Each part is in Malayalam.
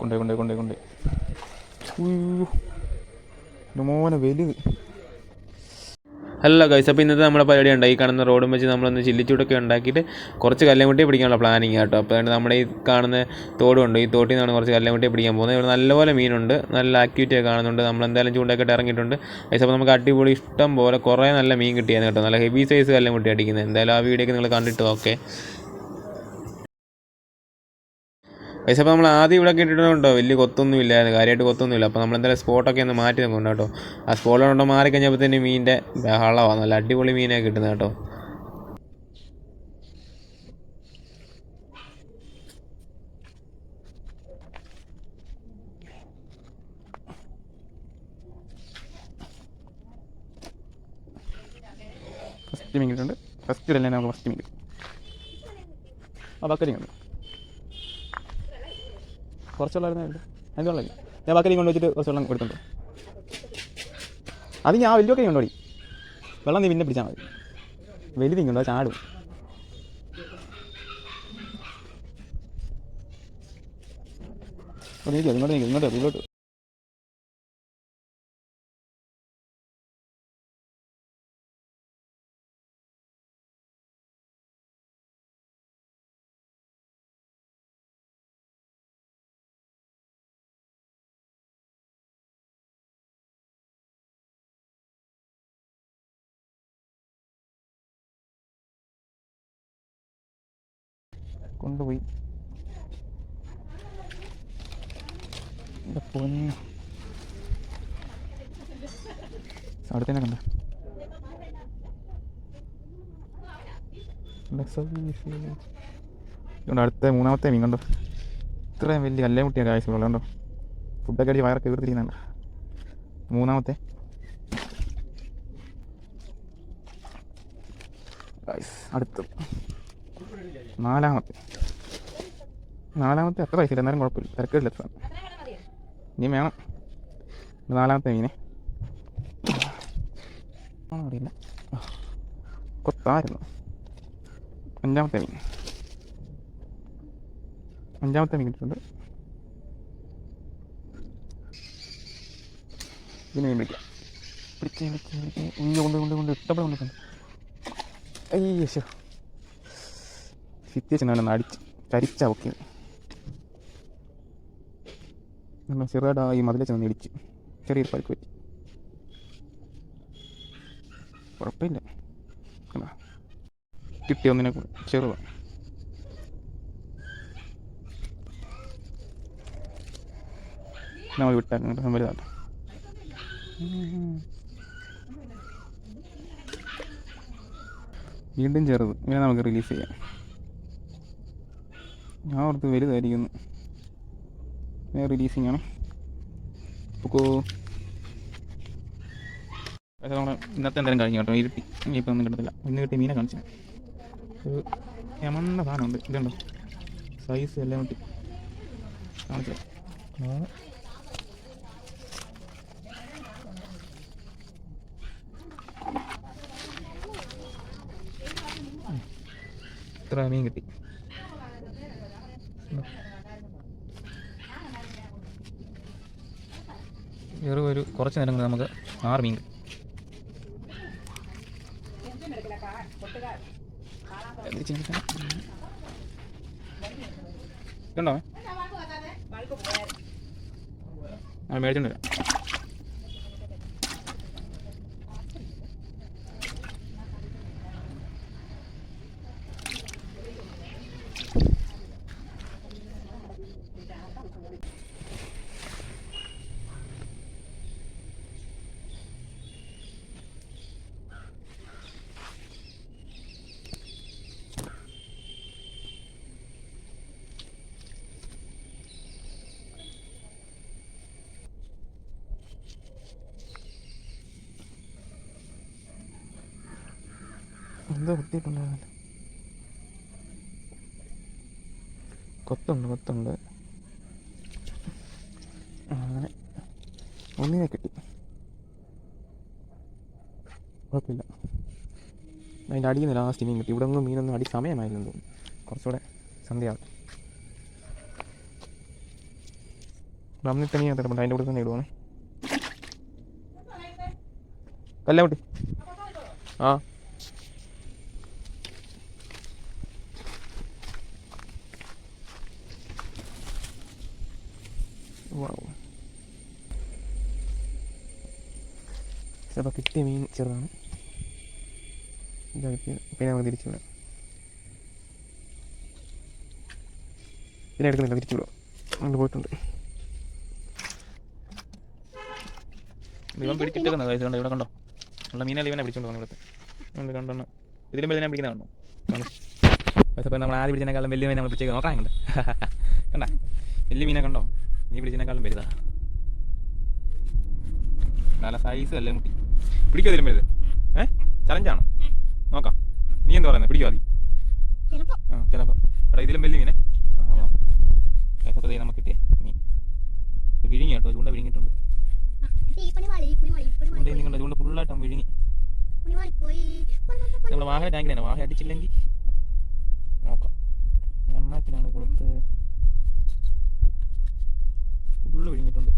കൊണ്ടേ കൊണ്ടേ കൊണ്ടേ കൊണ്ടേ. മോനെ വലുത്. അല്ല ഗൈസ് അപ്പോൾ ഇന്നത്തെ നമ്മുടെ പരിപാടി ഉണ്ട്. ഈ കാണുന്ന റോഡും വെച്ച് നമ്മളൊന്ന് ചില്ലിച്ചൂടൊക്കെ ഉണ്ടാക്കിയിട്ട് കുറച്ച് കല്ലുമുട്ടി പിടിക്കാനുള്ള പ്ലാനിങ് കേട്ടോ. അപ്പോൾ നമ്മുടെ ഈ കാണുന്ന തോടുണ്ട്. ഈ തോട്ടിൽ നിന്നാണ് കുറച്ച് കല്ലുമുട്ടി പിടിക്കാൻ പോകുന്നത്. ഇവിടെ നല്ലപോലെ മീനുണ്ട്. നല്ല ആക്ടിവിറ്റിയൊക്കെ കാണുന്നുണ്ട്. നമ്മൾ എന്തായാലും ചൂണ്ടൊക്കെ ഇറങ്ങിയിട്ടുണ്ട്. ഗൈസ് അപ്പോൾ നമുക്ക് അടിപൊളി ഇഷ്ടം പോലെ കുറേ നല്ല മീൻ കിട്ടിയായിരുന്നു കേട്ടോ. നല്ല ഹെവി സൈസ് കല്ലുമുട്ടി അടിക്കുന്നത്. എന്തായാലും ആ വീഡിയോ ഒക്കെ നിങ്ങൾ കണ്ടിട്ട് ഓക്കെ. പൈസ അപ്പോൾ നമ്മൾ ആദ്യം ഇവിടെ കിട്ടിയിട്ടുണ്ടോ? വലിയ കൊത്തൊന്നും ഇല്ലായിരുന്നു കാര്യമായിട്ട് കൊത്തൊന്നും ഇല്ല. അപ്പോൾ നമ്മൾ എന്തായാലും സ്പോട്ടൊക്കെ ഒന്ന് മാറ്റി നോക്കണം കേട്ടോ. ആ സ്പോട്ടിലോട്ട് മാറി കഴിഞ്ഞപ്പോൾ തന്നെ മീനിന്റെ ബഹളമാണ് നല്ല അടിപൊളി മീനൊക്കെ കിട്ടുന്നത് കേട്ടോ. ഫസ്റ്റ് മീൻ കിട്ടുന്നുണ്ട് ഫസ്റ്റ് ഇടല്ലേ നമുക്ക് ഫസ്റ്റ് മീൻ കിട്ടും. ആ ബക്കരി ഉണ്ട്. കുറച്ച് വെള്ളമായിരുന്നു ഞാൻ ബാക്കി കൊണ്ട് വെച്ചിട്ട് കുറച്ച് വെള്ളം അത് ഞാൻ വലിയ ഒക്കെ കൊണ്ടോടി. വെള്ളം നീ പിന്നെ പിടിച്ചാൽ മതി. വലുത് ഇങ്ങോട്ടോ ചാടും. നീക്കി ഇങ്ങോട്ട് നീക്കി ഇങ്ങോട്ട് ഇങ്ങോട്ട്. കൊണ്ടുപോയി. പൊന്ന്. അടുത്തന്നെ കണ്ട? ഇതുകൊണ്ട് അടുത്ത മൂന്നാമത്തെ മീൻ കണ്ടോ? ഇത്രയും വലിയ കല്ലേ മുട്ടിയ കാഴ്ചകൾ കണ്ടോ? ഫുഡൊക്കെ അടിച്ച് വയറൊക്കെ വീർത്തിരിക്കുന്നുണ്ട്. മൂന്നാമത്തെ. അടുത്തത്. നാലാമത്തെ. നാലാമത്തെ അത്ര പൈസ ഇല്ല എന്നാലും കുഴപ്പമില്ല. തിരക്കില്ല എത്ര ഇനി വേണം. നാലാമത്തെ മീനെ. അറിയില്ല. കൊത്തായിരുന്നു. അഞ്ചാമത്തെ മീൻ. അഞ്ചാമത്തെ മീൻ കിട്ടിയിട്ടുണ്ട്. ഇതിന് മീൻ പിടിക്കാം. പിടിച്ച് പിടിച്ചേ പിടിച്ചേ. ഉയ്യോ കൊണ്ട് കൊണ്ട് കൊണ്ട് ഇഷ്ടപ്പെടെ കൊണ്ടിട്ടുണ്ട് അയ്യോ അവനൊന്ന് അടിച്ച് കരിച്ച ഒക്കെ നമ്മൾ ചെറുതായിട്ട് ഈ ചെന്ന് ഇടിച്ച് ചെറിയൊരു പരിക്ക് പറ്റി. കുഴപ്പമില്ല? കിട്ടി ഒന്നിനെ ചെറുത. നമ്മൾ വിട്ടാൽ വലുതാണ് വീണ്ടും ചെറുത്. ഇങ്ങനെ നമുക്ക് റിലീസ് ചെയ്യാം. ഞാൻ ഓർത്ത് വലുതായിരിക്കുന്നു. വേറെ റിലീസിങ് ആണ്. പൊക്കോ നമ്മൾ ഇന്നത്തെ എന്തായാലും കഴിഞ്ഞു കേട്ടോ. ഇരുട്ടി ഇനിയിപ്പോൾ ഒന്നും കിട്ടത്തില്ല. ഇന്ന് കിട്ടിയ മീനെ കാണിച്ചു ഒരു യമന്ന സാധനമുണ്ട്. ഇതുണ്ടോ? സൈസ് എല്ലാം കിട്ടി. കാണിച്ചു ഇത്ര മീൻ കിട്ടി. വെറും ഒരു കുറച്ച് നേരം കൊണ്ട് നമുക്ക് ആറ് മീൻ. ഇതുണ്ടോ ആ മേടിച്ചോണ്ട് വരാം എന്തോ കുത്തിയിട്ടുണ്ടായിരുന്നല്ലോ കൊത്തുണ്ട് കൊത്തുണ്ട്. അങ്ങനെ. ഒന്നിനെ കിട്ടി. കുഴപ്പമില്ല. അതിന്റെ അടിയിൽ നിന്ന് ലാസ്റ്റ് മീൻ കിട്ടി. ഇവിടെ ഒന്നും മീനൊന്നും അടി സമയമായിരുന്നു തോന്നുന്നു. കുറച്ചുകൂടെ സന്ധ്യയാവും. വന്നിട്ട് തരപ്പുണ്ട് അതിന്റെ കൂടെ തന്നെ ഇടുവാണ്. കല്ലാവട്ടി ആ. ചിലപ്പോൾ കിട്ടിയ മീൻ ചെറുതാണ്. ഇതടുത്ത് പിന്നെ നമുക്ക് തിരിച്ചു വിടാം. പിന്നെ എടുക്കുന്നില്ല തിരിച്ചു വിടാം. അങ്ങോട്ട് പോയിട്ടുണ്ട്. ഇവൻ പിടിച്ചിട്ടേക്കുന്ന. കാര്യം കണ്ടോ ഇവിടെ കണ്ടോ? ഉള്ള മീനല്ല ഇവനെ പിടിച്ചോണ്ട് പോകുന്നു ഇവിടുത്തെ. കണ്ടോ ഇതിലും വലുതിനെ പിടിക്കുന്ന കണ്ടോ? പക്ഷേ നമ്മൾ ആദ്യം പിടിച്ചതിനേക്കാളും വലിയ മീനെ നമ്മൾ പിടിച്ചേക്ക് നോക്കാൻ കണ്ട കണ്ട? വലിയ മീനെ കണ്ടോ? നീ പിടിച്ചതിനേക്കാളും വലുതാ. നല്ല സൈസ് അല്ലേ മുട്ടി പിടിക്കോ തിരുമ്പരുത് ഏ? ചലഞ്ചാണോ? നോക്കാം. നീ എന്താ പറയുന്നത് പിടിക്കോ അതി ആ ചിലപ്പോ. എടാ ഇതിലും വലിയ മീനെ ആ നമുക്ക് കിട്ടിയ. ഇത് വിഴുങ്ങി കേട്ടോ. ചൂണ്ട വിഴുങ്ങിയിട്ടുണ്ട്. ചൂണ്ട ചൂണ്ട ഫുള്ളായിട്ട് വിഴുങ്ങി. നമ്മുടെ വാഹന ടാങ്കിലാണ് വാഹന അടിച്ചില്ലെങ്കിൽ നോക്കാം. എണ്ണത്തിനാണ് കൊടുത്ത് ഫുള്ള് വിഴുങ്ങിയിട്ടുണ്ട്.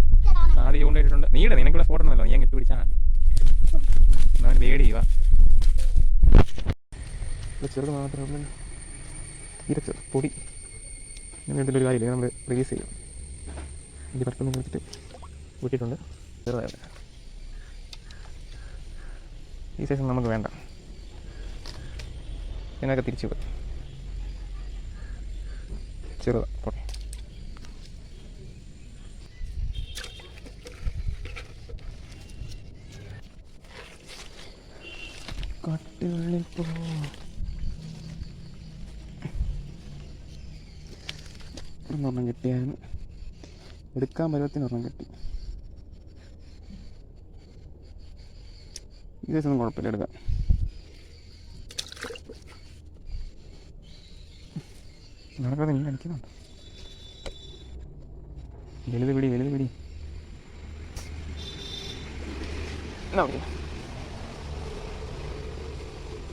ആദ്യം ചൂണ്ട ഇട്ടിട്ടുണ്ട്. നീടെ നിനക്കിവിടെ ഫോട്ടോ ഉണ്ടല്ലോ നീ അങ്ങ് ഇട്ട് പിടിച്ചാൽ മതി. പേടി വാ ചെറുത് മാത്രമേ ഉള്ളൂ. തീരെ ചെറു പൊടി. ഇങ്ങനെ ഒരു കാര്യമില്ല? നമ്മൾ റിലീസ് ചെയ്യും. ഇതിൽ പെട്ടെന്ന് വെച്ചിട്ട് കൂട്ടിയിട്ടുണ്ട് ചെറുതായത്. ഈ സൈസ് നമുക്ക് വേണ്ട. ഇതിനൊക്കെ തിരിച്ചു പോയി. ചെറുതാ. പോട്ടെ കാട്ടുള്ളിൽ പോ ഒരെണ്ണം കിട്ടിയായിരുന്നു എടുക്കാൻ പരുവത്തിന് ഒരെണ്ണം കിട്ടി. ഈ ദിവസം കുഴപ്പമില്ല എടുക്കാം. നടക്കാതെ നീ അടിക്കുന്നുണ്ട് വലുത് പിടി വലുത് പിടി. എന്നാ പിടി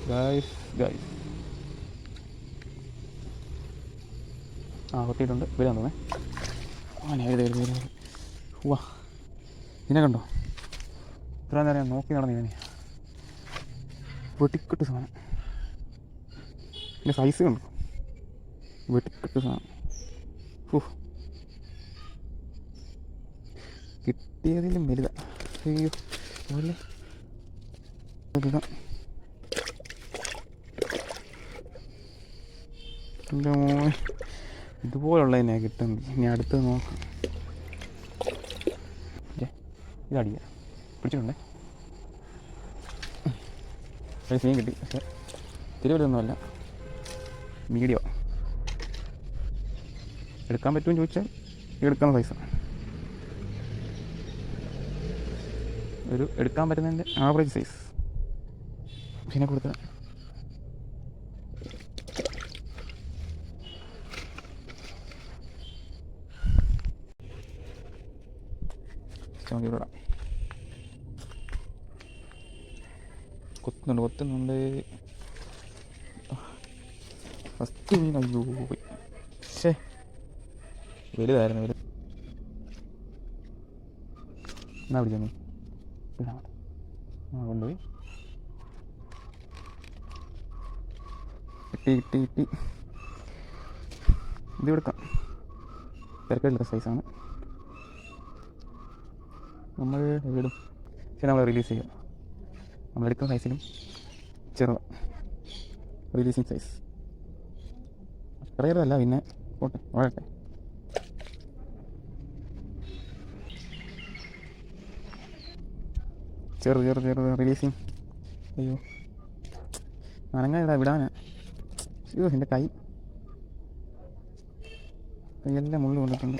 ഗായ്സ് ഗായ്സ് ആ കൊത്തിയിട്ടുണ്ട്. വരാൻ തോന്നേ ആ എഴുതി എഴുതി വാ ഇതിനെ കണ്ടോ? ഇത്ര നേരം ഞാൻ നോക്കി നടന്നു ഞാൻ വെട്ടിക്കെട്ട് സാധനം. ഇതിന്റെ സൈസ് കണ്ടു? വെട്ടിക്കെട്ട് സാധനം. ഹൂ കിട്ടിയതിലും വലുതാ. അയ്യോ അതല്ലേ വലുതാ എന്റെ മോനെ. ഇതുപോലുള്ളതിനെ കിട്ടുന്നത് ഇനി അടുത്ത് നോക്കാം. ഇതടിയ. പിടിച്ചിട്ടുണ്ടേ? ഒരു മീൻ കിട്ടി പക്ഷേ തിരുവല്ലൊന്നുമല്ല. മീഡിയോ. എടുക്കാൻ പറ്റുമെന്ന് ചോദിച്ചാൽ എടുക്കുന്ന പൈസ ഒരു എടുക്കാൻ പറ്റുന്നതിന്റെ ആവറേജ് സൈസ് പിന്നെ കൊടുത്ത ഇവിടെ കൊത്തുന്നുണ്ട് കൊത്തുന്നുണ്ട്. ഫസ്റ്റ് മീൻ അയ്യോ പോയി. ശേ വലുതായിരുന്നു വലുത്. എന്നാ പിടിച്ചോ മീൻ കൊണ്ടുപോയി. കിട്ടി കിട്ടി കിട്ടി. ഇത് കൊടുക്കാം തിരക്കില്ലാത്ത സൈസാണ് നമ്മൾ വീടും പക്ഷെ നമ്മൾ റിലീസ് ചെയ്യാം നമ്മളെടുക്കുന്ന സൈസിലും ചെറു റിലീസിങ് സൈസ് അല്ല പിന്നെ പോട്ടെ വളരട്ടെ. ചെറു ചെറു ചെറു റിലീസിങ് അയ്യോ. അനങ്ങാ വിടാനാ. അയ്യോ എന്റെ കൈ. കൈയെല്ലാം മുള്ളു കൊണ്ടിട്ടുണ്ട്.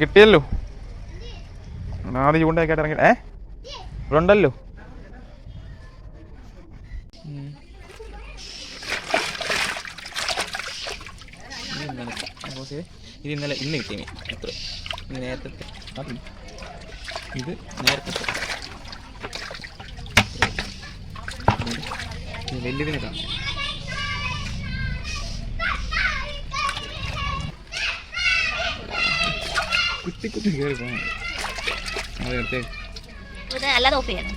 കിട്ടിയല്ലോ. ആദ്യം ചൂണ്ടയൊക്കെ ഇറങ്ങി ഏ. ഇത് ഇന്നലെ ഇന്ന് കിട്ടിയ മീൻ അത്ര. ഇത് നേരത്തെ ഇത് നേരത്തെ വലിയതിനെ കാണാം കുത്തി കുത്തി കയറി പോകണം അത് എടുത്തേ ഇത് അല്ലാതെ ഓഫ് ചെയ്യണം.